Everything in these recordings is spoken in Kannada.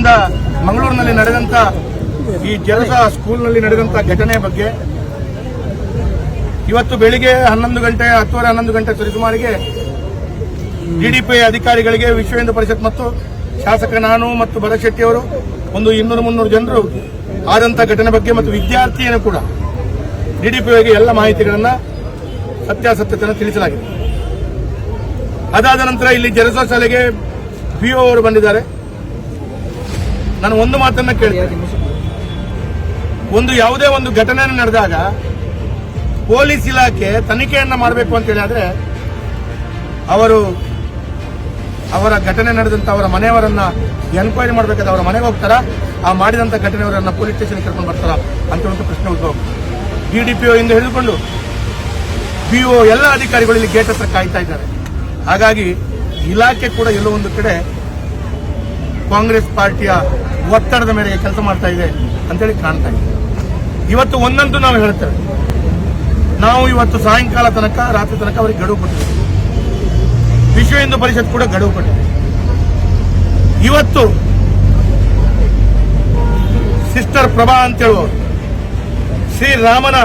ಇಂದ ಮಂಗಳೂರಿನಲ್ಲಿ ನಡೆದಂತ ಈ ಜಲಸ ಸ್ಕೂಲ್ನಲ್ಲಿ ನಡೆದಂತ ಘಟನೆ ಬಗ್ಗೆ ಇವತ್ತು ಬೆಳಿಗ್ಗೆ ಹನ್ನೊಂದು ಗಂಟೆ, ಹತ್ತುವರೆ, ಹನ್ನೊಂದು ಗಂಟೆ ಸರಿಸುಮಾರಿಗೆ ಡಿಡಿಪಿ ಅಧಿಕಾರಿಗಳಿಗೆ ವಿಶ್ವ ಹಿಂದೂ ಪರಿಷತ್ ಮತ್ತು ಶಾಸಕ ನಾನು ಮತ್ತು ಭರತ್ ಅವರು ಒಂದು ಇನ್ನೂರು ಮುನ್ನೂರು ಜನರು ಆದಂತ ಘಟನೆ ಬಗ್ಗೆ ಮತ್ತು ವಿದ್ಯಾರ್ಥಿಯನ್ನು ಕೂಡ ಡಿಡಿಪಿಗೆ ಎಲ್ಲ ಮಾಹಿತಿಗಳನ್ನ ಸತ್ಯಾಸತ್ಯತೆಯನ್ನು ತಿಳಿಸಲಾಗಿದೆ. ಅದಾದ ನಂತರ ಇಲ್ಲಿ ಜಲಸ ಶಾಲೆಗೆ ಪಿಒ ಅವರು ಬಂದಿದ್ದಾರೆ. ನಾನು ಒಂದು ಮಾತನ್ನ ಕೇಳ್ತೀನಿ ಒಂದು ಯಾವುದೇ ಒಂದು ಘಟನೆ ನಡೆದಾಗ ಪೊಲೀಸ್ ಇಲಾಖೆ ತನಿಖೆಯನ್ನ ಮಾಡಬೇಕು ಅಂತ ಹೇಳಿದ್ರೆ ಅವರು ಅವರ ಘಟನೆ ನಡೆದಂತ ಅವರ ಮನೆಯವರನ್ನ ಎನ್ಕ್ವೈರಿ ಮಾಡಬೇಕಾದ್ರೆ ಅವರ ಮನೆಗೆ ಹೋಗ್ತಾರ? ಆ ಮಾಡಿದಂತ ಘಟನೆಯವರನ್ನ ಪೊಲೀಸ್ ಸ್ಟೇಷನ್ ಕರ್ಕೊಂಡು ಬರ್ತಾರ ಅಂತ ಒಂದು ಪ್ರಶ್ನೆ ಉದ್ಭವ ಡಿಡಿಪಿಒ ಇಂದ ಹಿಡಿದುಕೊಂಡು ಪಿಒ ಎಲ್ಲ ಅಧಿಕಾರಿಗಳು ಇಲ್ಲಿ ಗೇಟ್ ಹತ್ರ ಕಾಯ್ತಾ ಇದ್ದಾರೆ. ಹಾಗಾಗಿ ಇಲಾಖೆ ಕೂಡ ಎಲ್ಲೋ ಒಂದು ಕಡೆ ಕಾಂಗ್ರೆಸ್ ಪಾರ್ಟಿಯ ಒತ್ತಡದ ಮೇರೆಗೆ ಕೆಲಸ ಮಾಡ್ತಾ ಇದೆ ಅಂತೇಳಿ ಕಾಣ್ತಾ ಇದೆ. ಇವತ್ತು ಒಂದಂತೂ ನಾವು ಹೇಳ್ತೇವೆ ನಾವು ಇವತ್ತು ಸಾಯಂಕಾಲ ತನಕ, ರಾತ್ರಿ ತನಕ ಅವರಿಗೆ ಗಡುವು ಕೊಟ್ಟಿದ್ದೀವಿ. ವಿಶ್ವ ಹಿಂದೂ ಪರಿಷತ್ ಕೂಡ ಗಡುವು ಕೊಟ್ಟಿದೆ. ಇವತ್ತು ಸಿಸ್ಟರ್ ಪ್ರಭಾ ಅಂತ ಹೇಳುವವರು ಶ್ರೀರಾಮನ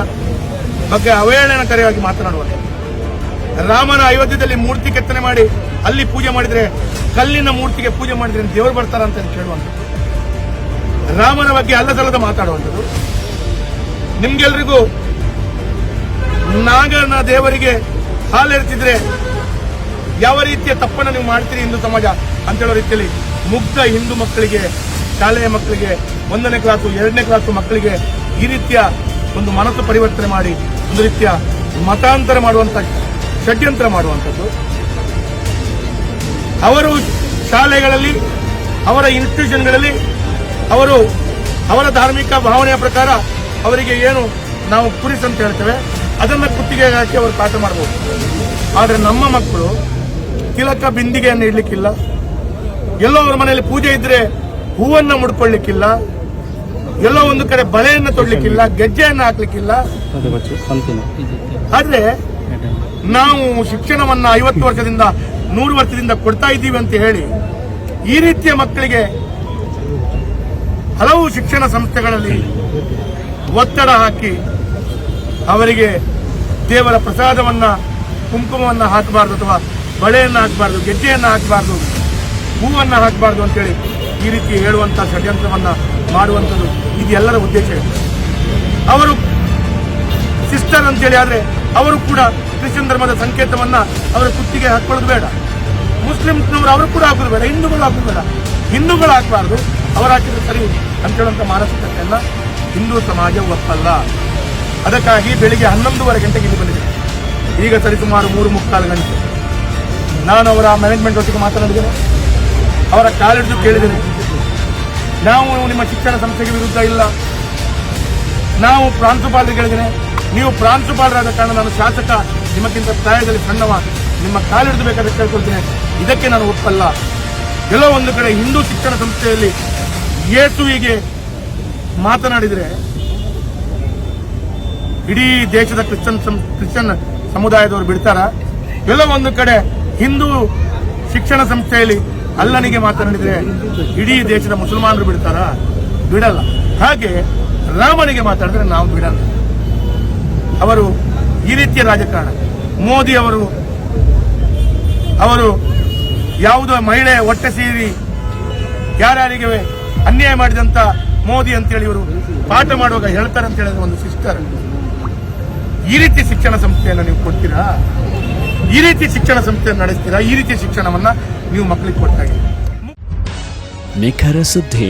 ಬಗ್ಗೆ ಅವಹೇಳನಕಾರಿಯಾಗಿ ಮಾತನಾಡುವರು ರಾಮನ ಅಯೋಧ್ಯದಲ್ಲಿ ಮೂರ್ತಿ ಕೆತ್ತನೆ ಮಾಡಿ ಅಲ್ಲಿ ಪೂಜೆ ಮಾಡಿದ್ರೆ ಕಲ್ಲಿನ ಮೂರ್ತಿಗೆ ಪೂಜೆ ಮಾಡಿದ್ರೆ ದೇವರು ಬರ್ತಾರ ಅಂತ ಕೇಳುವಂಥದ್ದು. ರಾಮನ ಬಗ್ಗೆ ಅಲ್ಲದಲ್ಲದ ಮಾತಾಡುವಂಥದ್ದು. ನಿಮ್ಗೆಲ್ರಿಗೂ ನಾಗನ ದೇವರಿಗೆ ಹಾಲೆರ್ತಿದ್ರೆ ಯಾವ ರೀತಿಯ ತಪ್ಪನ್ನು ನೀವು ಮಾಡ್ತೀರಿ ಹಿಂದೂ ಸಮಾಜ ಅಂತ ಹೇಳೋ ರೀತಿಯಲ್ಲಿ ಮುಗ್ಧ ಹಿಂದೂ ಮಕ್ಕಳಿಗೆ, ಶಾಲೆಯ ಮಕ್ಕಳಿಗೆ, ಒಂದನೇ ಕ್ಲಾಸು ಎರಡನೇ ಕ್ಲಾಸು ಮಕ್ಕಳಿಗೆ ಈ ರೀತಿಯ ಒಂದು ಮನಸ್ಸು ಪರಿವರ್ತನೆ ಮಾಡಿ, ಒಂದು ರೀತಿಯ ಮತಾಂತರ ಮಾಡುವಂತ ಷಡ್ಯಂತ್ರ ಮಾಡುವಂಥದ್ದು. ಅವರು ಶಾಲೆಗಳಲ್ಲಿ ಅವರ ಇನ್ಸ್ಟಿಟ್ಯೂಷನ್ಗಳಲ್ಲಿ ಅವರು ಅವರ ಧಾರ್ಮಿಕ ಭಾವನೆಯ ಪ್ರಕಾರ ಅವರಿಗೆ ಏನು ನಾವು ಕುರಿಸ್ ಅಂತ ಹೇಳ್ತೇವೆ. ಅದನ್ನು ಕುತ್ತಿಗೆ ಹಾಕಿ ಅವರು ಪಾಠ ಮಾಡಬಹುದು ಆದರೆ ನಮ್ಮ ಮಕ್ಕಳು ತಿಲಕ ಬಿಂದಿಗೆಯನ್ನು ಇಡ್ಲಿಕ್ಕಿಲ್ಲ. ಎಲ್ಲೋ ಅವರ ಮನೆಯಲ್ಲಿ ಪೂಜೆ ಇದ್ರೆ ಹೂವನ್ನು ಮುಡ್ಕೊಳ್ಳಿಕ್ಕಿಲ್ಲ. ಎಲ್ಲೋ ಒಂದು ಕಡೆ ಬಳೆಯನ್ನು ತೊಡ್ಲಿಕ್ಕಿಲ್ಲ ಗೆಜ್ಜೆಯನ್ನು ಹಾಕ್ಲಿಕ್ಕಿಲ್ಲ. ಆದ್ರೆ ನಾವು ಶಿಕ್ಷಣವನ್ನ ಐವತ್ತು ವರ್ಷದಿಂದ, ನೂರು ವರ್ಷದಿಂದ ಕೊಡ್ತಾ ಇದ್ದೀವಿ ಅಂತ ಹೇಳಿ, ಈ ರೀತಿಯ ಮಕ್ಕಳಿಗೆ ಹಲವು ಶಿಕ್ಷಣ ಸಂಸ್ಥೆಗಳಲ್ಲಿ ಒತ್ತಡ ಹಾಕಿ ಅವರಿಗೆ ದೇವರ ಪ್ರಸಾದವನ್ನ, ಕುಂಕುಮವನ್ನು ಹಾಕಬಾರ್ದು ಅಥವಾ ಬಳೆಯನ್ನು ಹಾಕಬಾರ್ದು, ಗೆಜ್ಜೆಯನ್ನ ಹಾಕಬಾರ್ದು, ಹೂವನ್ನು ಹಾಕಬಾರ್ದು ಅಂತೇಳಿ ಈ ರೀತಿ ಹೇಳುವಂತ ಷಡ್ಯಂತ್ರವನ್ನು ಮಾಡುವಂಥದ್ದು ಇದು ಎಲ್ಲರ ಉದ್ದೇಶ. ಅವರು ಸಿಸ್ಟರ್ ಅಂತೇಳಿ ಆದರೆ ಅವರು ಕೂಡ ಕ್ರಿಶ್ಚಿಯನ್ ಧರ್ಮದ ಸಂಕೇತವನ್ನ ಅವರ ಕುತ್ತಿಗೆ ಹಾಕೊಳ್ಳೋದು ಬೇಡ. ಮುಸ್ಲಿಮ್ಸ್ನವರು ಅವರು ಕೂಡ ಹಾಕೋದು ಬೇಡ, ಹಿಂದೂಗಳು ಹಾಕೋದು ಬೇಡ. ಹಿಂದೂಗಳು ಹಾಕಬಾರ್ದು, ಅವರು ಹಾಕಿದ್ರೆ ಸರಿ ಅಂತ ಹೇಳುವಂತ ಮಾನಸಿಕತೆಯನ್ನ ಹಿಂದೂ ಸಮಾಜ ಒಪ್ಪಲ್ಲ. ಅದಕ್ಕಾಗಿ ಬೆಳಿಗ್ಗೆ ಹನ್ನೊಂದುವರೆ ಗಂಟೆಗೆ ಇಲ್ಲಿ ಬಂದಿದೆ ಈಗ ಸರಿ ಸುಮಾರು ಮೂರು ಮುಕ್ಕಾಲು ಗಂಟೆ. ನಾನು ಅವರ ಮ್ಯಾನೇಜ್ಮೆಂಟ್ ಒಟ್ಟಿಗೆ ಮಾತನಾಡಿದ್ದೇನೆ. ಅವರ ಕಾಲಿಡಿದು ಕೇಳಿದ್ದೇನೆ. ನಾವು ನಿಮ್ಮ ಶಿಕ್ಷಣ ಸಂಸ್ಥೆಗೆ ವಿರುದ್ಧ ಇಲ್ಲ. ನಾವು ಪ್ರಾಂಶುಪಾಲರಿಗೆ ಹೇಳಿದ್ದೇನೆ. ನೀವು ಪ್ರಾಂಶುಪಾಲರಾದ ಕಾರಣ ನಾನು ಶಾಸಕ ನಿಮಗಿಂತ ಪ್ರಾಯದಲ್ಲಿ ಸಣ್ಣವ ನಿಮ್ಮ ಕಾಲಿಡಿದು ಬೇಕಾದ್ರೆ ಕೇಳ್ಕೊಳ್ತೇನೆ. ಇದಕ್ಕೆ ನಾನು ಒಪ್ಪಲ್ಲ. ಒಂದು ಕಡೆ ಹಿಂದೂ ಶಿಕ್ಷಣ ಸಂಸ್ಥೆಯಲ್ಲಿ ಯೇಸುವಿಗೆ ಮಾತನಾಡಿದರೆ ಇಡೀ ದೇಶದ ಕ್ರಿಶ್ಚಿಯನ್ ಕ್ರಿಶ್ಚಿಯನ್ ಸಮುದಾಯದವರು ಬಿಡ್ತಾರ? ಒಂದು ಕಡೆ ಹಿಂದೂ ಶಿಕ್ಷಣ ಸಂಸ್ಥೆಯಲ್ಲಿ ಅಲ್ಲನಿಗೆ ಮಾತನಾಡಿದರೆ ಇಡೀ ದೇಶದ ಮುಸಲ್ಮಾನರು ಬಿಡ್ತಾರ? ಬಿಡಲ್ಲ. ಹಾಗೆ ರಾಮನಿಗೆ ಮಾತಾಡಿದ್ರೆ ನಾವು ಬಿಡಲ್ಲ. ಅವರು ಈ ರೀತಿಯ ರಾಜಕಾರಣ. ಮೋದಿ ಅವರು ಅವರು ಯಾವುದೋ ಮಹಿಳೆ ಹೊಟ್ಟೆ ಸೇರಿ ಯಾರ್ಯಾರಿಗೆ ಅನ್ಯಾಯ ಮಾಡಿದಂತ ಮೋದಿ ಅಂತೇಳಿ ಇವರು ಪಾಠ ಮಾಡುವಾಗ ಹೇಳ್ತಾರೆ ಅಂತ ಹೇಳಿದ್ರೆ ಒಂದು ಸಿಸ್ಟರ್. ಈ ರೀತಿ ಶಿಕ್ಷಣ ಸಂಸ್ಥೆಯನ್ನು ನೀವು ಕೊಡ್ತೀರಾ? ಈ ರೀತಿ ಶಿಕ್ಷಣ ಸಂಸ್ಥೆಯನ್ನು ನಡೆಸ್ತೀರಾ? ಈ ರೀತಿ ಶಿಕ್ಷಣವನ್ನ ನೀವು ಮಕ್ಕಳಿಗೆ ಕೊಟ್ಟಾಗಿ. ನಿಖರ ಸುದ್ದಿ.